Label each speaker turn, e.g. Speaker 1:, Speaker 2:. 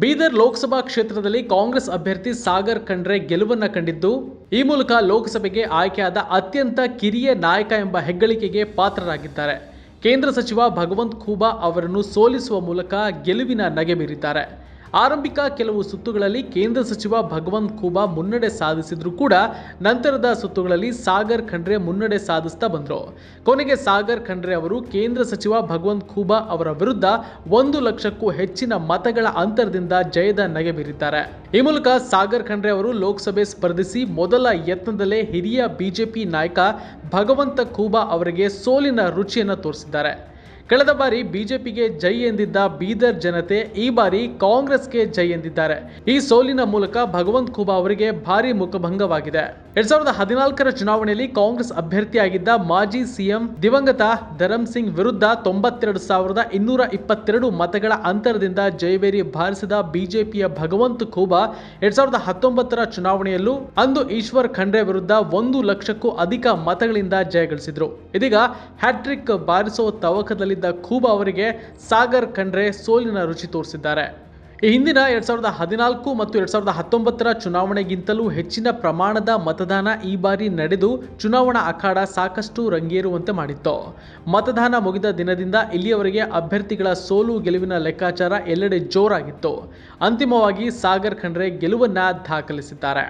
Speaker 1: ಬೀದರ್ ಲೋಕಸಭಾ ಕ್ಷೇತ್ರದಲ್ಲಿ ಕಾಂಗ್ರೆಸ್ ಅಭ್ಯರ್ಥಿ ಸಾಗರ್ ಖಂಡ್ರೆ ಗೆಲುವನ್ನ ಕಂಡಿದ್ದು, ಈ ಮೂಲಕ ಲೋಕಸಭೆಗೆ ಆಯ್ಕೆಯಾದ ಅತ್ಯಂತ ಕಿರಿಯ ನಾಯಕ ಎಂಬ ಹೆಗ್ಗಳಿಕೆಗೆ ಪಾತ್ರರಾಗಿದ್ದಾರೆ. ಕೇಂದ್ರ ಸಚಿವ ಭಗವಂತ್ ಖೂಬಾ ಅವರನ್ನು ಸೋಲಿಸುವ ಮೂಲಕ ಗೆಲುವಿನ ನಗೆ ಬೀರಿದ್ದಾರೆ ಆರಂಭಿಕ ಕೆಲವು ಸುತ್ತುಗಳಲ್ಲಿ ಕೇಂದ್ರ ಸಚಿವ ಭಗವಂತ್ ಖೂಬಾ ಮುನ್ನಡೆ ಸಾಧಿಸಿದ್ರು ಕೂಡ ನಂತರದ ಸುತ್ತುಗಳಲ್ಲಿ ಸಾಗರ್ ಖಂಡ್ರೆ ಮುನ್ನಡೆ ಸಾಧಿಸ್ತಾ ಬಂದರು. ಕೊನೆಗೆ ಸಾಗರ್ ಖಂಡ್ರೆ ಅವರು ಕೇಂದ್ರ ಸಚಿವ ಭಗವಂತ್ ಖೂಬಾ ಅವರ ವಿರುದ್ಧ ಒಂದು ಲಕ್ಷಕ್ಕೂ ಹೆಚ್ಚಿನ ಮತಗಳ ಅಂತರದಿಂದ ಜಯದ ನಗೆ ಬೀರಿದ್ದಾರೆ. ಈ ಮೂಲಕ ಸಾಗರ್ ಖಂಡ್ರೆ ಅವರು ಲೋಕಸಭೆ ಸ್ಪರ್ಧಿಸಿ ಮೊದಲ ಯತ್ನದಲ್ಲೇ ಹಿರಿಯ ಬಿಜೆಪಿ ನಾಯಕ ಭಗವಂತ ಖೂಬಾ ಅವರಿಗೆ ಸೋಲಿನ ರುಚಿಯನ್ನು ತೋರಿಸಿದ್ದಾರೆ. ಕಳೆದ ಬಾರಿ ಬಿಜೆಪಿಗೆ ಜೈ ಎಂದಿದ್ದ ಬೀದರ್ ಜನತೆ ಈ ಬಾರಿ ಕಾಂಗ್ರೆಸ್ಗೆ ಜೈ ಎಂದಿದ್ದಾರೆ. ಈ ಸೋಲಿನ ಮೂಲಕ ಭಗವಂತ್ ಖೂಬಾ ಅವರಿಗೆ ಭಾರಿ ಮುಖಭಂಗವಾಗಿದೆ. ಎರಡ್ ಸಾವಿರದ ಹದಿನಾಲ್ಕರ ಚುನಾವಣೆಯಲ್ಲಿ ಕಾಂಗ್ರೆಸ್ ಅಭ್ಯರ್ಥಿಯಾಗಿದ್ದ ಮಾಜಿ ಸಿಎಂ ದಿವಂಗತ ಧರಮ್ ಸಿಂಗ್ ವಿರುದ್ಧ ತೊಂಬತ್ತೆರಡು ಸಾವಿರದ ಇನ್ನೂರ ಇಪ್ಪತ್ತೆರಡು ಮತಗಳ ಅಂತರದಿಂದ ಜಯಬೇರಿ ಬಾರಿಸಿದ ಬಿಜೆಪಿಯ ಭಗವಂತ್ ಖೂಬಾ ಎರಡ್ ಸಾವಿರದ ಹತ್ತೊಂಬತ್ತರ ಚುನಾವಣೆಯಲ್ಲೂ ಅಂದು ಈಶ್ವರ್ ಖಂಡ್ರೆ ವಿರುದ್ಧ ಒಂದು ಲಕ್ಷಕ್ಕೂ ಅಧಿಕ ಮತಗಳಿಂದ ಜಯಗಳಿಸಿದ್ರು. ಇದೀಗ ಹ್ಯಾಟ್ರಿಕ್ ಬಾರಿಸೋ ತವಕದಲ್ಲಿದ್ದ ಖೂಬಾ ಅವರಿಗೆ ಸಾಗರ್ ಖಂಡ್ರೆ ಸೋಲಿನ ರುಚಿ ತೋರಿಸಿದ್ದಾರೆ. ಈ ಹಿಂದಿನ ಎರಡ್ ಸಾವಿರದ ಹದಿನಾಲ್ಕು ಮತ್ತು ಎರಡ್ ಸಾವಿರದ ಹತ್ತೊಂಬತ್ತರ ಚುನಾವಣೆಗಿಂತಲೂ ಹೆಚ್ಚಿನ ಪ್ರಮಾಣದ ಮತದಾನ ಈ ಬಾರಿ ನಡೆದು ಚುನಾವಣಾ ಅಖಾಡ ಸಾಕಷ್ಟು ರಂಗೇರುವಂತೆ ಮಾಡಿತ್ತು. ಮತದಾನ ಮುಗಿದ ದಿನದಿಂದ ಇಲ್ಲಿಯವರೆಗೆ ಅಭ್ಯರ್ಥಿಗಳ ಸೋಲು ಗೆಲುವಿನ ಲೆಕ್ಕಾಚಾರ ಎಲ್ಲೆಡೆ ಜೋರಾಗಿತ್ತು. ಅಂತಿಮವಾಗಿ ಸಾಗರ್ ಖಂಡ್ರೆ ಗೆಲುವನ್ನ ದಾಖಲಿಸಿದ್ದಾರೆ.